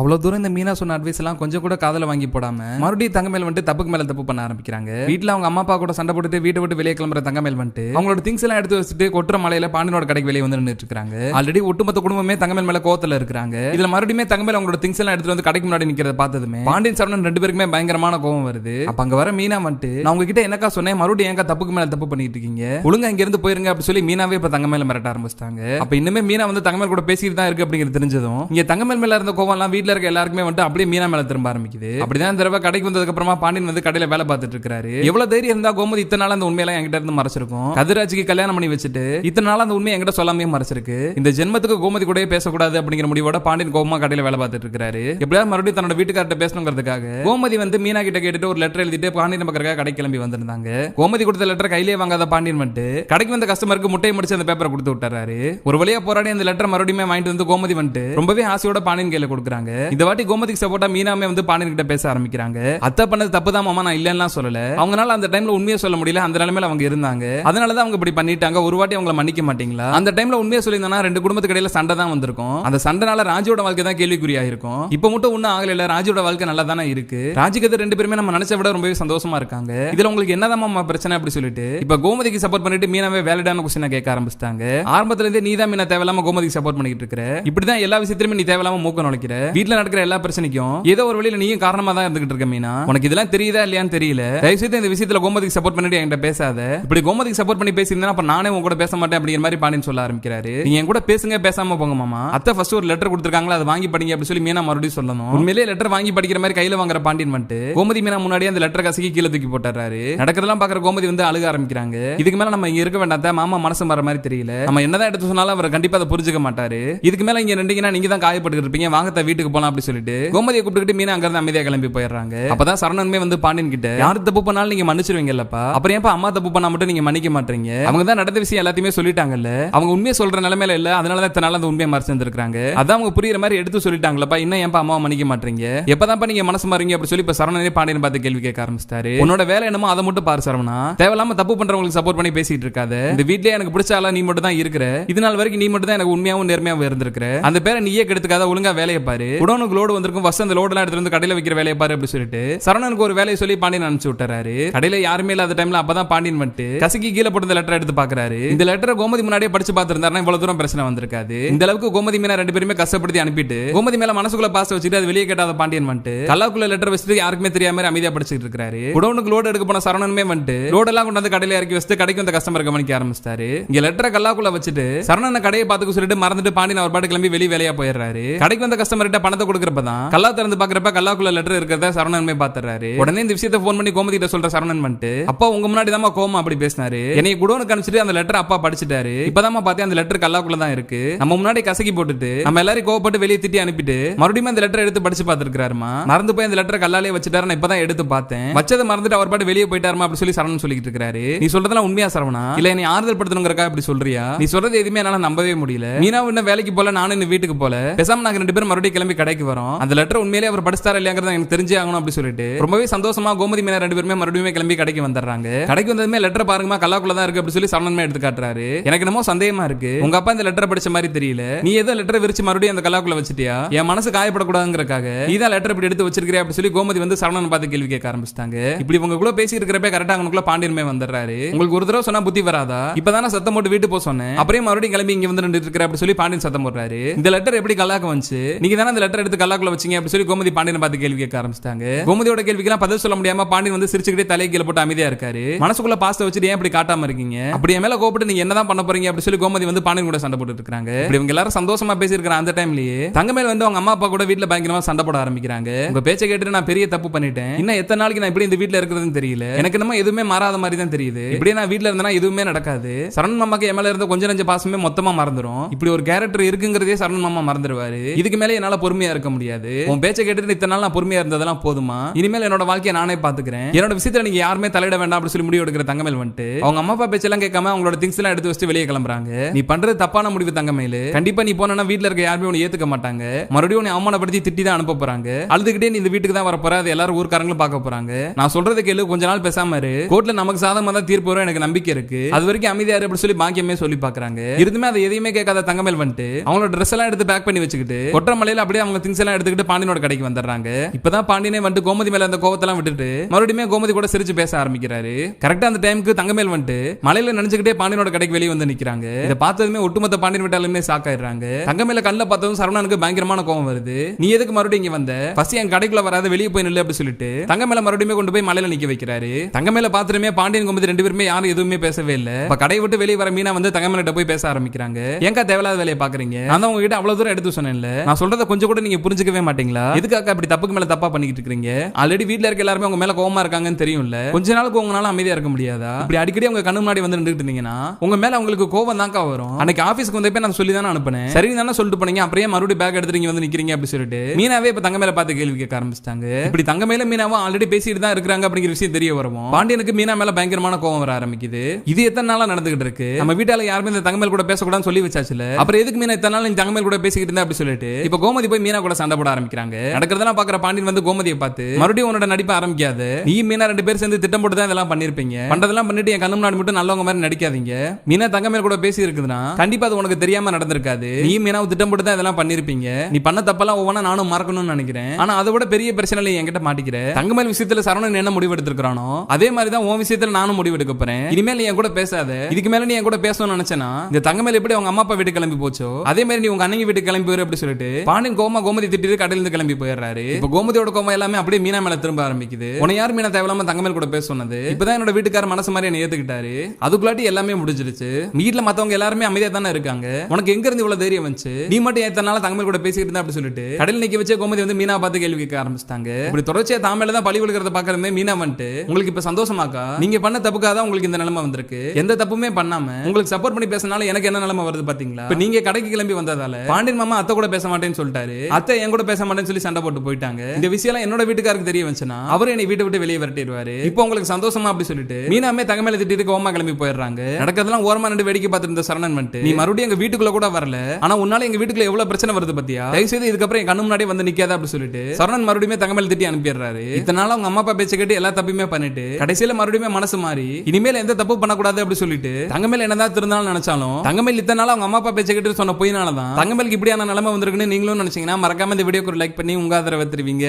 அவ்வளவு தூரம் இந்த மீனா சொன்ன அட்வைஸ் எல்லாம் கொஞ்சம் கூட காதல வாங்கி போடாம மறுபடியும் தங்கமேல் வந்துட்டு தப்புக்கு மேல தப்பு பண்ண ஆரம்பிக்கிறாங்க. வீட்டில் அவங்க அம்மா அப்பா கூட சண்டை போட்டுட்டு வீட்டை விட்டு வெளியே கிளம்புற தங்கமேல் வந்துட்டு அவங்களோட திங்ஸ் எல்லாம் எடுத்து வச்சுட்டு கொட்டுற மலையில பாண்டியனோட கடைக்கு வெளியே வந்து நின்னுட்டு இருக்காங்க. ஆல்ரெடி ஒட்டுமொத்த குடும்பமே தங்கமேல் மேல கோவத்துல இருக்காங்க இதுல மறுபடியும் தங்கமேல் அவங்களோட திங்ஸ் எல்லாம் எடுத்து வந்து கடைக்கு முன்னாடி நிக்கிறத பார்த்ததுமே பாண்டியன் சரவணன் ரெண்டு பேருக்குமே பயங்கரமான கோவம் வருது. அப்ப அங்க வர மீனா வந்துட்டு நான் உங்ககிட்ட என்னக்கா சொன்னேன்? மறுபடியும் ஏங்க தப்புக்கு மேல தப்பு பண்ணிட்டு இருக்கீங்க? ஒழுங்கா இங்க இருந்து போயிருங்க அப்படின்னு சொல்லி மீனாவே இப்ப தங்கமேல மிரட்ட ஆரம்பிச்சிட்டாங்க. அப்ப இன்னுமே மீனா வந்து தங்கமேல் கூட பேசிட்டு தான் இருக்கு அப்படிங்கிறது தெரிஞ்சதும் இங்க தங்கமேல் மேல இருந்த கோவம் எல்லாம் வீட்டில் இருக்க எல்லாருக்குமே வந்துட்டு அப்படியே மீனா மேல திரும்ப ஆரம்பிக்குது. அப்படிதான் இந்த தடவை கடைக்கு வந்ததுக்கு அப்புறமா பாண்டியன் வந்து கடையில வேலை பார்த்துட்டு இருக்காரு. எவ்வளவு தைரியம் இருந்தா கோமதி இத்தனை நாள் அந்த உண்மையெல்லாம் என்கிட்ட இருந்து மறைச்சிருக்கும். கதிராஜுக்கு கல்யாணம் பண்ணி வச்சுட்டு இத்தனை நாள் அந்த உண்மையை என்கிட்ட சொல்லாமே மறைச்சிருக்கு. இந்த ஜென்மத்துக்கு கோமதி கூட பேசக்கூடாது அப்படிங்கிற முடிவோட பாண்டியன் கோபமா கடையில வேலை பார்த்துட்டு இருக்காரு. எப்படியாவது மறுபடியும் தன்னோட வீட்டுக்கார்ட்ட பேசணுங்கிறதுக்காக கோமதி வந்து மீனா கிட்ட கேட்டுட்டு ஒரு லெட்டர் எழுதிட்டு பாண்டியன் பக்கத்துக்காக கடை கிளம்பி வந்திருந்தாங்க. கோமதி கொடுத்த லெட்டர் கையிலே வாங்காத பாண்டியன் வந்துட்டு கடைக்கு வந்த கஸ்டமருக்கு முட்டையை முடிச்சு அந்த பேப்பரை கொடுத்து விட்டுறாரு. ஒரு வழியா போராடி அந்த லெட்டர் மறுபடியும் வாங்கிட்டு வந்து கோமதி வந்துட்டு ரொம்பவே ஆசையோட பாண்டியன் கையில கொடுக்குறாங்க. இந்த வாட்டி கோமதிக்கு சப்போர்ட்டா மீனாமே வந்து பாண்டியன் கிட்ட பேச ஆரம்பிக்கிறாங்க. அத்தை பண்ணது தப்பு தான் மாமா நான் இல்லைன்னா சொல்லல. அவங்களால அந்த டைம்ல உண்மையை சொல்ல முடியல. அந்த நிலைமையில அவங்க இருந்தாங்க. அதனாலதான் அவங்க இப்படி பண்ணிட்டாங்க. ஒரு வாட்டி அவங்கள மன்னிக்க மாட்டீங்களா? அந்த டைம்ல உண்மையை சொல்லியிருந்தா ரெண்டு குடும்பத்துக்கு இடையில சண்டை தான் வந்திருக்கும். அந்த சண்டைனால ராஜியோட வாழ்க்கை தான் கேள்விக்குறியா இருக்கும் இப்ப மட்டும் ஒண்ணும் ஆகல ராஜியோட வாழ்க்கை நல்லா தானே இருக்கு. ராஜுக்கு ரெண்டு பேருமே நம்ம நினைச்ச விட ரொம்பவே சந்தோஷமா இருக்காங்க. இதுல உங்களுக்கு என்னதான் மாமா பிரச்சனை அப்படி சொல்லிட்டு? இப்ப கோமதிக்கு சப்போர்ட் பண்ணிட்டு மீனாவே வேலிடான கொஸ்டினை கேட்க ஆரம்பிச்சிட்டாங்க. ஆரம்பத்துல இருந்தே நீ தான் மீனா தேவையில்லாம கோமதிக்கு சப்போர்ட் பண்ணிட்டு இருக்கிற. இப்படிதான் எல்லா விஷயத்திலுமே நீ தேவையில்லாம மூக்க நுழைக்கிற. வீட்டுல நடக்கிற எல்லா பிரச்சனைக்கும் ஏதோ ஒரு வழியில நீயும் காரணமா தான் இருந்துகிட்டு இருக்க மீனா. உனக்கு இதெல்லாம் தெரியுதா இல்லையான்னு தெரியல. தயவு செய்து இந்த விஷயத்துல கோமதிக்கு சப்போர்ட் பண்ணிட்டு என்கிட்ட பேசாத. இப்படி கோமதிக்கு சப்போர்ட் பண்ணி பேசியிருந்தா அப்ப நானே உங்க கூட பேச மாட்டேன் அப்படிங்கிற மாதிரி பாண்டியன் சொல்ல ஆரம்பிக்கிறாரு. நீங்க என் கூட பேசுங்க பேசாம போங்க மாமா. அத்தை ஃபர்ஸ்ட் ஒரு லெட்டர் கொடுத்துருக்காங்களா அதை வாங்கி படிங்க அப்படி சொல்லி மீனா மறுபடியும் சொல்லணும். உண்மையிலேயே லெட்டர் வாங்கி படிக்கிற மாதிரி கையில வாங்குற பாண்டியன் வந்துட்டு கோமதி மீனா முன்னாடியே அந்த லெட்டர் கசக்கி கீழே தூக்கி போட்டுறாரு. நடக்கிறதெல்லாம் பாக்குற கோமதி வந்து அழுக ஆரம்பிக்கிறாங்க. இதுக்கு மேல நம்ம இங்க இருக்க வேண்டாம் மாமா மனசு வர மாதிரி தெரியல. நம்ம என்னதான் எடுத்து சொன்னாலும் அவர் கண்டிப்பா அதை புரிஞ்சுக்க மாட்டாரு. இதுக்கு மேல இங்க நின்றீங்கன்னா நீங்க தான் காயப்பட்டு இருப்பீங்க. வாங்க வீட்டுக்கு வீட்டுக்கு போலாம் அப்படி சொல்லிட்டு. கோமதியை கூப்பிட்டுக்கிட்டு மீனா அங்க இருந்து அமைதியா கிளம்பி போயிடுறாங்க. அப்பதான் சரணன்மே வந்து பாண்டியன் கிட்ட யார் தப்பு பண்ணாலும் நீங்க மன்னிச்சிருவீங்கல்லப்பா. அப்புறம் ஏன்பா அம்மா தப்பு பண்ணா மட்டும் நீங்க மன்னிக்க மாட்டீங்க? அவங்க தான் நடந்த விஷயம் எல்லாத்தையுமே சொல்லிட்டாங்கல்ல. அவங்க உண்மையை சொல்ற நிலைமையில இல்ல அதனால தான் இத்தனை நாள் அந்த உண்மையை மறைச்சு இருந்திருக்காங்க அதான் அவங்க புரியுற மாதிரி எடுத்து சொல்லிட்டாங்களப்பா இன்னும் ஏன்பா அம்மாவை மன்னிக்க மாட்டீங்க? எப்பதான்ப்பா நீங்க மனசு மாறீங்க அப்படி சொல்லி இப்ப சரணனே பாண்டியன் பார்த்து கேள்வி கேட்க ஆரம்பிச்சிட்டாரு. உன்னோட வேலை என்னமோ அதை மட்டும் பாரு சரவணா. தேவையில்லாம தப்பு பண்றவங்களுக்கு சப்போர்ட் பண்ணி பேசிட்டு இருக்காத. இந்த வீட்லயே எனக்கு பிடிச்ச ஆளா நீ மட்டும் தான் இருக்கிற. இது நாள் வரைக்கும் நீ மட்டும் தான் எனக்கு உண்மையாவும் நேர்மையாவும் இருந்திருக்கிற. அந்த பேரை நீயே கெடுத்துக்காத ஒழுங்கா வேலையை பாரு. குடோனுக்கு லோடு வந்திருக்கும் ஃபர்ஸ்ட் அந்த லோடு எல்லாம் எடுத்து வந்து கடையில வைக்கிற வேலையை பாரு அப்படி சொல்லிட்டு சரணனுக்கு ஒரு வேலையை சொல்லி பாண்டியன் அனுப்பிச்சு விட்டுறாரு. கடையில யாருமே இல்லாத டைம்ல அப்பதான் பாண்டியன் வந்துட்டு கசக்கி கீழே போட்டு இந்த லெட்டர் எடுத்து பாக்குறாரு. இந்த லெட்டரை கோமதி முன்னாடியே படிச்சு பார்த்திருந்தாருன்னா இவ்வளவு தூரம் பிரச்சனை வந்திருக்காது. இந்த அளவுக்கு கோமதி மீனா ரெண்டு பேருமே கஷ்டப்படுத்தி அனுப்பிட்டு கோமதி மேல மனசுக்குள்ள பாச வச்சுட்டு அது வெளியே கேட்டாத பாண்டியன் வந்துட்டு கல்லாக்குள்ள லெட்டர் வச்சுட்டு யாருக்குமே தெரியாம அமைதியா படிச்சுட்டு இருக்காரு. குடோனுக்கு லோடு எடுக்க போன சரணனுமே வந்துட்டு லோடு எல்லாம் கொண்டு வந்து கடையில இறக்கி வச்சுட்டு கடைக்கு வந்த கஸ்டமர் கவனிக்க ஆரம்பிச்சிட்டாரு. இங்க லெட்டரை கல்லாக்குள்ள வச்சுட்டு சரணனை கடையை பாத்துக்க சொல்லிட்டு மறந்துட்டு பாண்டியன் அவர் பாட்டு கிளம்பி வெளிய வேலையா போயிடுறாரு. கடைக்கு வந்த கஸ்டமர்கிட்ட பணத்தை கொடுக்கறப்பதான் கல்லா திறந்து பாக்குறப்ப கல்லாக்குள்ள லெட்டர் இருக்கிறத சரணனுமே பாத்துறாரு உடனே இந்த விஷயத்தை போன் பண்ணி கோமதி கிட்ட சொல்ற சரணன் வந்துட்டு அப்பா உங்க முன்னாடி தான் கோமா அப்படி பேசினாரு. என்னை குடோனுக்கு அனுப்பிச்சிட்டு அந்த லெட்டர் அப்பா படிச்சிட்டாரு. இப்பதான் பார்த்தேன் அந்த லெட்டர் கல்லாக்குள்ள தான் இருக்கு. நம்ம முன்னாடி கசக்கி போட்டுட்டு நம்ம எல்லாரும் கோவப்பட்டு வெளியே திட்டி அனுப்பிட்டு மறுபடியும் அந்த லெட்டர் எடுத்து படிச்சு பார்த்திருக்காருமா மறந்து போய் அந்த லெட்டர் கல்லாலே வச்சுட்டாரு நான் இப்பதான் எடுத்து பார்த்தேன். வச்சதை மறந்துட்டு அவர் பாட்டு வெளியே போயிட்டாருமா அப்படி சொல்லி சரவணன் சொல்லிட்டு இருக்காரு நீ சொல்றதெல்லாம் உண்மையா சரவணா? இல்ல நீ ஆறுதல் படுத்தணுங்கிறக்கா இப்படி சொல்றியா? நீ சொல்றது எதுவுமே என்னால நம்பவே முடியல. மீனா இன்னும் வேலைக்கு போல நானும் இன்னும் வீட்டுக்கு போல. பேசாம நாங்க ரெண்டு பேரும் மறுபடியும் கிளம்பி கடைக்கு வரோம். அந்த லெட்டர் உண்மையிலே அவர் படிச்சாரா இல்லையாங்கிறத எனக்கு தெரிஞ்சே ஆகணும் அப்படி சொல்லிட்டு ரொம்பவே சந்தோஷமா கோமதி மீனா ரெண்டு பேருமே மறுபடியும் கிளம்பி கடைக்கு வந்துடுறாங்க. கடைக்கு வந்ததுமே லெட்டர் பாருங்கம்மா கல்லாக்குள்ள தான் இருக்கு அப்படி சொல்லி சரவணன் எடுத்து காட்டுறாரு. எனக்கு என்னமோ சந்தேகமா இருக்கு. உங்க அப்பா இந்த லெட்டர் படிச்ச மாதிரி தெரியல. நீ ஏதோ லெட்டர் விரிச்சு மறுபடியும் அந்த கல்லாக்குள்ள வச்சிட்டியா? என் மனசு காயப்படக்கூடாதுங்கிறக்காக நீ தான் லெட்டர் இப்படி எடுத்து வச்சிருக்கிற அப்படி சொல்லி கோமதி வந்து சரணன் பார்த்து கேள்வி கேட்க ஆரம்பிச்சிட்டாங்க. இப்படி உங்க கூட பேசி இருக்கிறப்ப கரெக்டா அவங்களுக்குள்ள பாண்டியன்மே வந்துடுறாரு. உங்களுக்கு ஒரு தடவை சொன்னா புத்தி வராதா? இப்பதானே சத்தம் போட்டு வீட்டு போக சொன்னேன். அப்படியே மறுபடியும் கிளம்பி இங்க வந்து நின்று இருக்கிற அப்படி சொல்லி பாண்டியன் சத்தம் போடுறாரு. இந்த லெட்டர் எப்படி கல்லாக்க வந்துச்சு? நீங்க தானே அந்த லெட்டர் எடுத்து கல்லாக்குள்ள வச்சிங்க அப்படி சொல்லி கோமதி பாண்டியன் பார்த்து கேள்வி கேட்க ஆரம்பிச்சிட்டாங்க. கோமதியோட கேள்விக்கெல்லாம் பதில் சொல்ல முடியாம பாண்டியன் வந்து சிரிச்சுக்கிட்டே தலையை கீழே போட்டு அமைதியா இருக்காரு. மனசுக்குள்ள பாஸ்த வச்சுட்டு ஏன் இப்படி காட்டாம இருக்கீங்க? அப்படி என் மேல கோபப்பட்டு நீங்க என்னதான் பண்ண போறீங்க அப்படி சொல்லி கோமதி வந்து பாண்டியன் கூட சண்டை போட்டு இருக்காங்க. இப்படி இவங்க எல்லாரும் சந்தோஷமா பேசியிருக்கிற அந்த டைம்லயே தங்கமேல் வந்து அவங்க அம்மா அப்பா கூட வீட்டுல பயங்கரமா சண்டை போட ஆரம்பிக்கிறாங்க. உங்க பேச்சை கேட்டு நான் பெரிய தப்பு பண்ணிட்டேன். இன்னும் எத்தனை நாளைக்கு நான் இப்படி இந்த வீட்டுல இருக்கிறதுன்னு தெரியல. எனக்கு என்னமோ எதுவுமே மாறாத மாதிரி தான் தெரியுது. இப்படி நான் வீட்டுல இருந்தா எதுவுமே நடக்காது. சரண் மாமாக்கு என் மேல இருந்த கொஞ்சம் நஞ்ச பாசமே மொத்தமா மறந்துடும் இப்படி ஒரு கேரக்டர் இருக்குங்கிறதே சரண் மாமா மறந்துடுவாரு இதுக்கு மேல என்னால பொறுமை பொறுமையா இருக்க முடியாது. உன் பேச்சை கேட்டுட்டு இத்தனை நாள் நான் பொறுமையா இருந்ததெல்லாம் போதுமா? இனிமேல் என்னோட வாழ்க்கையை நானே பாத்துக்கிறேன் என்னோட விஷயத்துல நீங்க யாருமே தலையிட வேண்டாம் அப்படின்னு சொல்லி முடிவு எடுக்கிற தங்கமேல் வந்துட்டு அவங்க அம்மா அப்பா பேச்செல்லாம் கேட்காம அவங்களோட திங்ஸ் எல்லாம் எடுத்து வச்சுட்டு வெளியே கிளம்புறாங்க. நீ பண்றது தப்பான முடிவு தங்கமேல். கண்டிப்பா நீ போனா வீட்டுல இருக்க யாருமே உன்னை ஏத்துக்க மாட்டாங்க. மறுபடியும் உன்னை அவமானப்படுத்தி திட்டி தான் அனுப்ப போறாங்க. அழுதுகிட்டே நீ இந்த வீட்டுக்கு தான் வர போற அது எல்லாரும் ஊர்க்காரங்களும் பார்க்க போறாங்க. நான் சொல்றதை கேளு கொஞ்ச நாள் பேசாம இரு. கோர்ட்ல நமக்கு சாதகமா தான் தீர்ப்பு வரும் எனக்கு நம்பிக்கை இருக்கு. அது வரைக்கும் அமைதியா அப்படின்னு அப்படி சொல்லி பாக்கியமே சொல்லி பாக்குறாங்க இருந்துமே அதை எதையுமே கேட்காத தங்கமேல் வந்துட்டு அவங்களோட ட்ரெஸ் எல்லாம் எடுத்து பேக் பண்ணி வச்சுக்கிட்டு கொற்ற மலையில அப்படியே அவங்க திங்ஸ் எல்லாம் எடுத்துக்கிட்டு பாண்டியனோட கடைக்கு வந்துடுறாங்க. இப்பதான் பாண்டியனே வந்து கோமதி மேல அந்த கோவத்தெல்லாம் விட்டுட்டு மறுபடியும் கோமதி கூட சிரிச்சு பேச ஆரம்பிக்கிறாரு. கரெக்டா அந்த டைமுக்கு தங்கமேல் வந்துட்டு மலையில நினைச்சுக்கிட்டே பாண்டியனோட கடைக்கு வெளியே வந்து நிக்கிறாங்க. இதை பார்த்ததுமே ஒட்டுமொத்த பாண்டியன் விட்டாலுமே ஷாக் ஆயிடுறாங்க. தங்கமேல கண்ணில் பார்த்ததும் சரவணனுக்கு பயங்கரமான கோவம் வருது. நீ எதுக்கு மறுபடியும் இங்க வந்த? பசி என் கடைக்குள்ள வராத வெளியே போய் நில்லு அப்படி சொல்லிட்டு தங்கமேல மறுபடியும் கொண்டு போய் மலையில நிக்க வைக்கிறாரு. தங்கமேல பாத்துருமே பாண்டியன் கோமதி ரெண்டு பேருமே யாரும் எதுவுமே பேசவே இல்ல. இப்ப கடையை விட்டு வெளியே வர மீனா வந்து தங்கமேல போய் பேச ஆரம்பிக்கிறாங்க. எங்க தேவையில்லாத வேலையை பாக்குறீங்க நான் உங்ககிட்ட அவ்வளவு தூரம் எடுத்து சொன்னேன்ல. நான் சொல்றத கொஞ்சம் கூட நீங்க புரிஞ்சுக்கவே மாட்டீங்களா? எதுக்காக அப்படி தப்புக்கு மேல தப்பா பண்ணிக்கிட்டு இருக்கீங்க? ஆல்ரெடி வீட்ல இருக்க எல்லாருமே உங்க மேல கோவமா இருக்காங்கன்னு தெரியும்ல. கொஞ்ச நாளுக்கு உங்களால அமைதியா இருக்க முடியாதா? இப்படி அடிக்கடி உங்க கண்ணு முன்னாடி வந்து நின்றுட்டு இருந்தீங்கன்னா உங்க மேல உங்களுக்கு கோவம் தான்க்கா வரும். அன்னைக்கு ஆபீஸ்க்கு வந்தப்ப நான் சொல்லி தானே அனுப்பினேன். சரி தானே சொல்லிட்டு போனீங்க. அப்படியே மறுபடியும் பேக் எடுத்து நீங்க வந்து நிக்கிறீங்க அப்படி சொல்லிட்டு. மீனாவே இப்ப தங்க மேல பார்த்து கேள்வி கேட்க ஆரம்பிச்சிட்டாங்க. இப்படி தங்க மேல மீனாவும் ஆல்ரெடி பேசிட்டு தான் இருக்கிறாங்க அப்படிங்கிற விஷயம் தெரிய வருவோம். பாண்டியனுக்கு மீனா மேல பயங்கரமான கோவம் வர ஆரம்பிக்குது. இது எத்தனை நாளா நடந்துகிட்டு இருக்கு? நம்ம வீட்டால யாருமே இந்த தங்கமேல் கூட பேசக்கூடாதுன்னு சொல்லி வச்சாச்சுல. அப்புறம் எதுக்கு மீனா இத்தனை நாள் நீ தங்கமேல் கூட பேசிக்கிட்டு இருந்தா அப்படி சொல்லிட்டு? இப்ப கோமதி போய் மீனா கூட சண்டை போட ஆரம்பிக்கிறாங்க. நடக்கிறதெல்லாம் பாக்குற பாண்டியன் வந்து கோமதியை பார்த்து மறுபடியும் உன்னோட நடிப்பை ஆரம்பிக்காது. நீ மீனா ரெண்டு பேரும் சேர்ந்து திட்டம் போட்டு தான் இதெல்லாம் பண்ணிருப்பீங்க. பண்றதெல்லாம் பண்ணிட்டு என் கண்ணு முன்னாடி மட்டும் நல்லவங்க மாதிரி நடிக்காதீங்க. மீனா தங்கமேல் கூட பேசி இருக்குதுன்னா கண்டிப்பா அது உனக்கு தெரியாம நடந்திருக்காது. நீ மீனாவை திட்டம் போட்டு தான் இதெல்லாம் பண்ணிருப்பீங்க. நீ பண்ண தப்பெல்லாம் ஒவ்வொன்றா நானும் மறக்கணும்னு நினைக்கிறேன். ஆனா அதை விட பெரிய பிரச்சனை என்கிட்ட மாட்டிக்கிற. தங்கமேல் விஷயத்துல சரவணன் என்ன முடிவு எடுத்திருக்கானோ அதே மாதிரி தான் உன் விஷயத்துல நானும் முடிவு எடுக்க போறேன். இனிமேல் என் கூட பேசாத. இதுக்கு மேல நீ என் கூட பேசணும்னு நினைச்சேனா இந்த தங்கமேல் எப்படி அவங்க அம்மா அப்பா வீட்டு கிளம்பி போச்சோ அதே மாதிரி நீ உங்க அண்ணங்க வீட்டுக்கு கிளம்பி போயிரு அப்படி சொல்லிட்டு பாண்டியன் கோமா கோமதி திட்டிட்டு கடையில இருந்து கிளம்பி போயிடுறாரு. இப்ப கோமதியோட கோமா எல்லாமே அப்படியே மீனா மேல திரும்ப ஆரம்பிக்குது. உன யார் மீனா தேவையில்லாம தங்கமேல் கூட பேச சொன்னது? இப்பதான் என்னோட வீட்டுக்கார மனசு மாதிரி என்ன ஏத்துக்கிட்டாரு. அதுக்குள்ளாட்டி எல்லாமே முடிஞ்சிருச்சு. வீட்ல மத்தவங்க எல்லாருமே அமைதியா தானே இருக்காங்க? உனக்கு எங்க இருந்து இவ்வளவு தைரியம் வந்துச்சு? நீ மட்டும் எத்தனை நாள் தங்கமேல் கூட பேசிக்கிட்டு இருந்தா அப்படி சொல்லிட்டு? கடையில் நிக்க வச்ச கோமதி வந்து மீனா பார்த்து கேள்வி கேட்க ஆரம்பிச்சிட்டாங்க. இப்படி தொடர்ச்சியா தாமேல தான் பழி விழுகிறத பாக்குறதே மீனா வந்துட்டு உங்களுக்கு இப்ப சந்தோஷமாக்கா? நீங்க பண்ண தப்புக்காக தான் உங்களுக்கு இந்த நிலைமை வந்திருக்கு. எந்த தப்புமே பண்ணாம உங்களுக்கு சப்போர்ட் பண்ணி பேசினால எனக்கு என்ன நிலைமை வருது பாத்தீங்களா? நீங்க கடைக்கு கிளம்பி வந்ததால பாண்டியன் மாமா அத்தை கூட பேச மாட்டேன்னு சொல்லிட்டாரு. அத்தை என் கூட பேச மாட்டேன்னு சொல்லி சண்டை போட்டு போயிட்டாங்க. இந்த விஷயம் என்னோட வீட்டுக்காருக்கு தெரிய வந்துச்சுன்னா அவரு என்னை வீட்டை விட்டு வெளியே விரட்டிடுவாரு. இப்போ உங்களுக்கு சந்தோஷமா அப்படி சொல்லிட்டு மீனாமே தங்கமேல திட்டிட்டு கோமா கிளம்பி போயிடுறாங்க. நடக்கிறதெல்லாம் ஓரமா நின்று வேடிக்கை பார்த்துட்டு இருந்த சரணன் வந்துட்டு நீ மறுபடியும் எங்க வீட்டுக்குள்ள கூட வரல. ஆனா உன்னால எங்க வீட்டுக்குள்ள எவ்வளவு பிரச்சனை வருது பத்தியா? தயவு செய்து இதுக்கப்புறம் என் கண்ணு முன்னாடி வந்து நிக்காத அப்படி சொல்லிட்டு சரணன் மறுபடியும் தங்கமேல திட்டி அனுப்பிடுறாரு. இத்தனை நாள் அவங்க அம்மா அப்பா பேச்ச கேட்டு எல்லா தப்புமே பண்ணிட்டு கடைசியில மறுபடியும் மனசு மாறி இனிமேல் எந்த தப்பு பண்ணக்கூடாது அப்படி சொல்லிட்டு தங்கமேல் என்னதான் திருந்தாலும் நினைச்சாலும் தங்கமேல் இத்தனை நாள் அவங்க அம்மா அப்பா பேச்ச கேட்டு சொன்ன பொய்னாலதான் தங்கமேலுக்கு இப்படியான நிலைமை வந்திருக்குன்னு நீங்களும் நினைச்சீங்கன்னா மறக்காம இந்த வீடியோக்கு ஒரு லைக் பண்ணி உங்க ஆதரவை தருவீங்க.